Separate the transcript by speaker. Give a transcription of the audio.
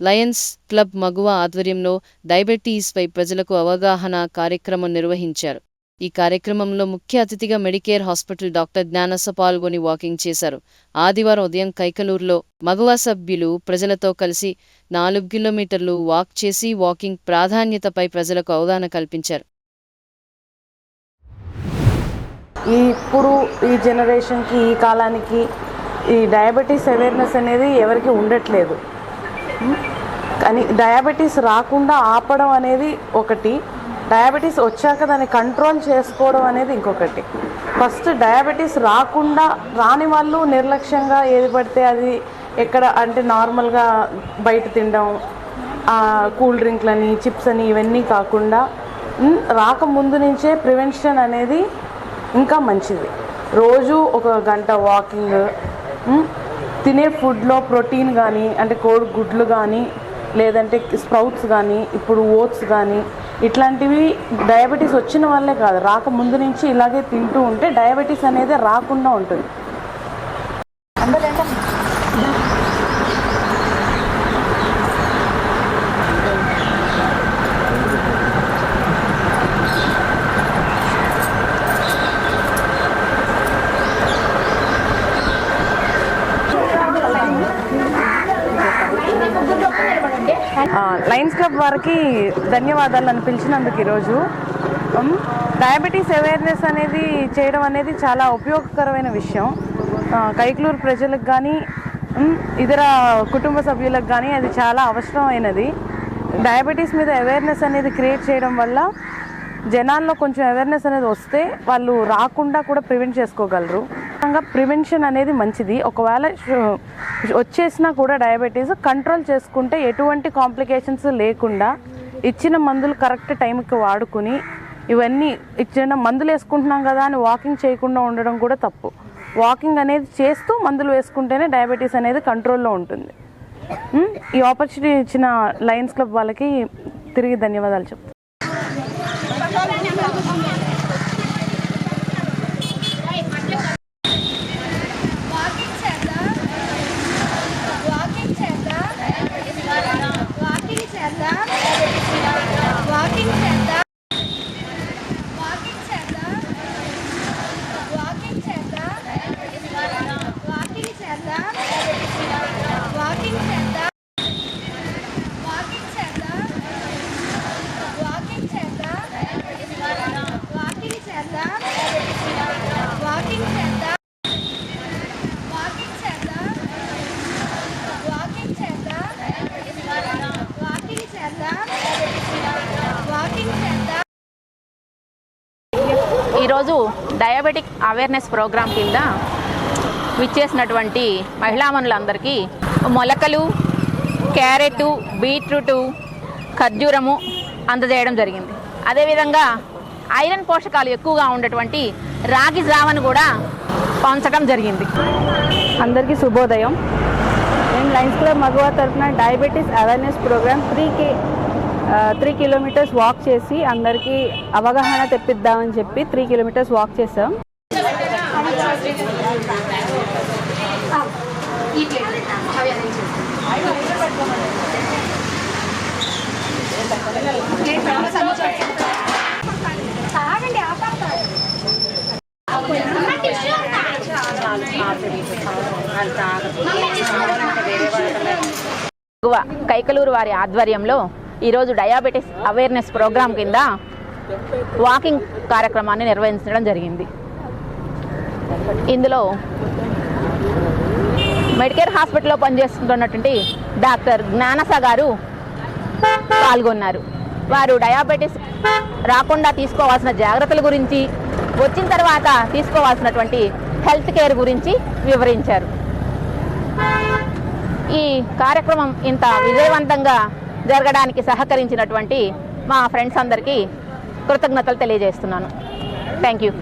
Speaker 1: Lions club మగువ ఆధ్వర్యంలో డయాబెటీస్పై ప్రజలకు అవగాహన కార్యక్రమం నిర్వహించారు. ఈ కార్యక్రమంలో ముఖ్య అతిథిగా మెడికేర్ హాస్పిటల్ డాక్టర్ జ్ఞానస పాల్గొని వాకింగ్ చేశారు. ఆదివారం ఉదయం కైకలూరులో మగువ సభ్యులు ప్రజలతో కలిసి నాలుగు కిలోమీటర్లు వాక్ చేసి వాకింగ్ ప్రాధాన్యతపై ప్రజలకు అవగాహన కల్పించారు.
Speaker 2: ఈ ఇప్పుడు ఈ జనరేషన్కి ఈ కాలానికి ఈ డయాబెటీస్ అవేర్నెస్ అనేది ఎవరికి ఉండట్లేదు. కానీ డయాబెటీస్ రాకుండా ఆపడం అనేది ఒకటి. డయాబెటీస్ వచ్చాక దాన్ని కంట్రోల్ చేసుకోవడం అనేది ఇంకొకటి. ఫస్ట్ డయాబెటీస్ రాకుండా రాని వాళ్ళు నిర్లక్ష్యంగా ఏది పడితే అది ఎక్కడ అంటే నార్మల్గా బయట తినడం కూల్ డ్రింక్లని చిప్స్ అని ఇవన్నీ కాకుండా రాకముందు నుంచే ప్రివెన్షన్ అనేది ఇంకా మంచిది. రోజు ఒక గంట వాకింగ్ తినే ఫుడ్లో ప్రోటీన్ కానీ అంటే కోడి గుడ్లు కానీ లేదంటే స్ప్రౌట్స్ కానీ ఇప్పుడు ఓట్స్ కానీ ఇట్లాంటివి డయాబెటీస్ వచ్చిన వాళ్ళే కాదు. రాకముందు నుంచి ఇలాగే తింటూ ఉంటే డయాబెటీస్ అనేది రాకుండా ఉంటుంది. లయన్స్ క్లబ్ వారికి ధన్యవాదాలు అని పిలిచినందుకు ఈరోజు. డయాబెటీస్ అవేర్నెస్ అనేది చేయడం అనేది చాలా ఉపయోగకరమైన విషయం. ఆ, కైక్లూరు ప్రజలకు కానీ ఇతర కుటుంబ సభ్యులకు కానీ అది చాలా అవసరమైనది. డయాబెటీస్ మీద అవేర్నెస్ అనేది క్రియేట్ చేయడం వల్ల జనాల్లో కొంచెం అవేర్నెస్ అనేది వస్తే వాళ్ళు రాకుండా కూడా ప్రివెంట్ చేసుకోగలరు. ప్రివెన్షన్ అనేది మంచిది. ఒకవేళ వచ్చేసినా కూడా డయాబెటీస్ కంట్రోల్ చేసుకుంటే ఎటువంటి కాంప్లికేషన్స్ లేకుండా ఇచ్చిన మందులు కరెక్ట్ టైంకి వాడుకుని ఇవన్నీ ఇచ్చిన మందులు వేసుకుంటున్నాం కదా అని వాకింగ్ చేయకుండా ఉండడం కూడా తప్పు. వాకింగ్ అనేది చేస్తూ మందులు వేసుకుంటేనే డయాబెటీస్ అనేది కంట్రోల్లో ఉంటుంది. ఈ ఆపర్చునిటీ ఇచ్చిన లయన్స్ క్లబ్ వాళ్ళకి తిరిగి ధన్యవాదాలు చెప్తాను
Speaker 3: ఈరోజు డయాబెటిక్ అవేర్నెస్ ప్రోగ్రాం కింద విచ్చేసినటువంటి మహిళామణులందరికీ మొలకలు క్యారెట్ బీట్రూటు ఖర్జూరము అందజేయడం జరిగింది. అదేవిధంగా ఐరన్ పోషకాలు ఎక్కువగా ఉండేటువంటి రాగి జావను కూడా పంచడం జరిగింది.
Speaker 4: అందరికీ శుభోదయం. మేము లైన్స్ క్లబ్ మగవా తరఫున diabetes awareness programme three K three kilometres walk చేసి అందరికీ అవగాహన తెప్పిద్దామని చెప్పి త్రీ కిలోమీటర్స్ వాక్ చేసాం
Speaker 3: కైకలూరు వారి ఆధ్వర్యంలో ఈరోజు డయాబెటిస్ అవేర్నెస్ ప్రోగ్రాం కింద వాకింగ్ కార్యక్రమాన్ని నిర్వహించడం జరిగింది. ఇందులో మెడికేర్ హాస్పిటల్లో పనిచేస్తున్నటువంటి డాక్టర్ జ్ఞానస గారు పాల్గొన్నారు. వారు డయాబెటిస్ రాకుండా తీసుకోవాల్సిన జాగ్రత్తల గురించి వచ్చిన తర్వాత తీసుకోవాల్సినటువంటి హెల్త్ కేర్ గురించి వివరించారు. ఈ కార్యక్రమం ఇంత విజయవంతంగా జరగడానికి సహకరించినటువంటి మా ఫ్రెండ్స్ అందరికీ కృతజ్ఞతలు తెలియజేస్తున్నాను. Thank you.